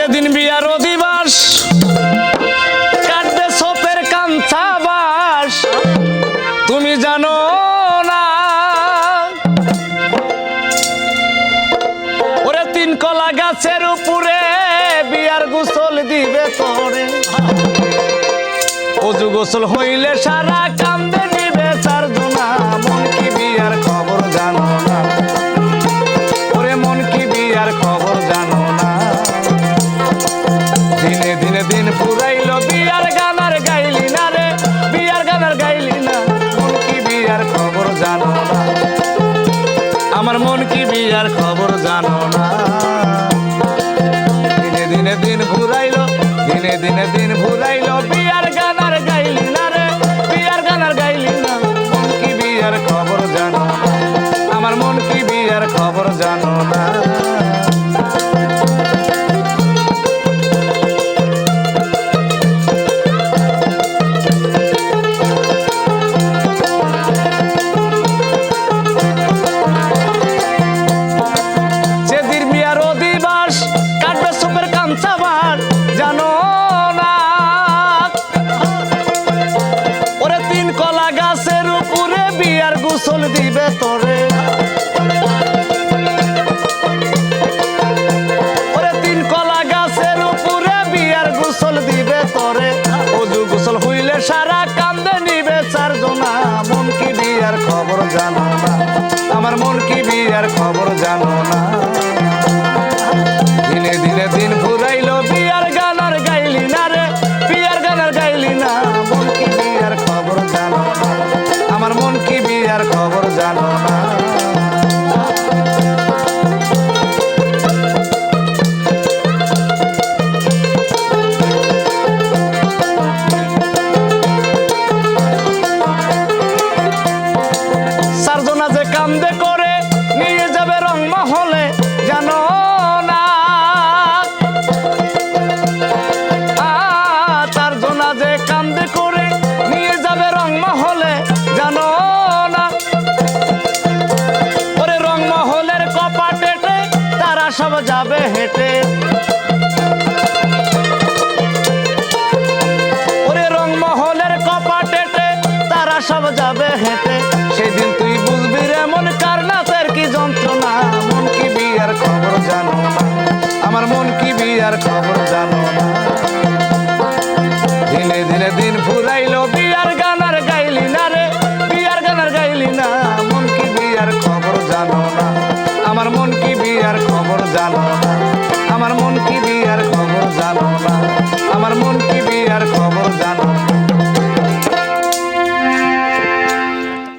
যেদিন বিয়ার অধিবাস, কাটবে সোপের কাঞ্চা বাস তুমি জানো না। তিন কলা গাছের উপরে বিয়ার গোসল দিবে তোরে অজু গোসল হইলে সারা কান্দে আমার মন কি বিয়ার খবর জানো না? দিনে দিনে দিন ভুলাইলো, দিনে দিনে দিন ঘুরাইলো জানো ওরে তিন কলা গাছের উপরে বিয়ার গোসল দিবে তোরে। ওরে তিন কলা গাছের উপরে বিয়ার গোসল দিবে তোরে। অজু গোসল হইলে সারা কান্দে নিবে চারজনা। মন কি বিয়ার খবর জানো না? আমার মন কি বিয়ার খবর জানো না? যে কান্দে করে নিয়ে যাবে রং মহলে জানো না। তার কান্দে করে নিয়ে যাবে রং মহলে জানো না। রং তারা সব যাবে হেঁটে। কি খবর জানো না। দিনে দিনে ফুরাইলো বিয়ার গানার গাইলি না রে। বিয়ার গানার গাইলি না। মন কি বিয়ার খবর জানো না। আমার মন কি বিয়ার খবর জানো না। আমার মন কি বিয়ার খবর জানো না।